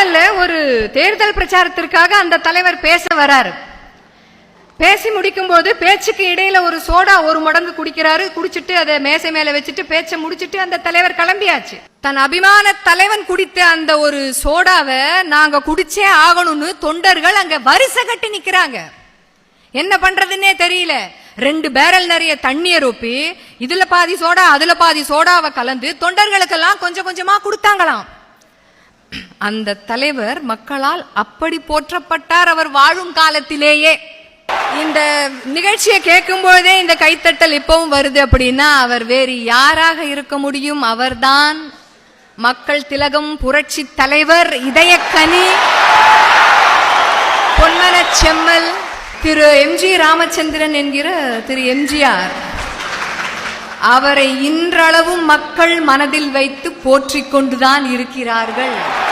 நாமக்கல்ல ஒரு தேர்தல் பிரச்சாரத்திற்காக அந்த தலைவர் பேச வராரு. பேசி முடிக்கும் போது பேச்சுக்கு இடையில ஒரு சோடா ஒரு மடங்கு குடிக்கிறாரு. குடிச்சிட்டு அதை மேசை மேல வச்சுட்டு பேச்சை முடிச்சிட்டு அந்த தலைவர் கிளம்பியாச்சு. தன் அபிமான தலைவன் குடித்த அந்த ஒரு சோடாவை நாங்க குடிச்சே ஆகணும்னு தொண்டர்கள் அங்க வரிசை கட்டி நிக்கிறாங்க. என்ன பண்றதுன்னே தெரியல. ரெண்டு பேரல் நிறைய தண்ணிய ரொப்பி இதுல பாதி சோடா அதுல பாதி சோடாவை கலந்து தொண்டர்களுக்கெல்லாம் கொஞ்சம் கொஞ்சமா கொடுத்தாங்களாம். அந்த தலைவர் மக்களால் அப்படி போற்றப்பட்டார். அவர் வாழும் காலத்திலேயே. இந்த நிகழ்ச்சியை கேட்கும்பொழுதே இந்த கைத்தட்டல் இப்பவும் வருது அப்படின்னா அவர் வேறு யாராக இருக்க முடியும்? அவர்தான் மக்கள் திலகம் புரட்சி தலைவர் இதயக்கனி பொன்மன செம்மல் திரு எம்ஜி ராமச்சந்திரன் என்கிற திரு எம்ஜிஆர் அவரை இன்றளவும் மக்கள் மனதில் வைத்து போற்றிக் கொண்டுதான் இருக்கிறார்கள்.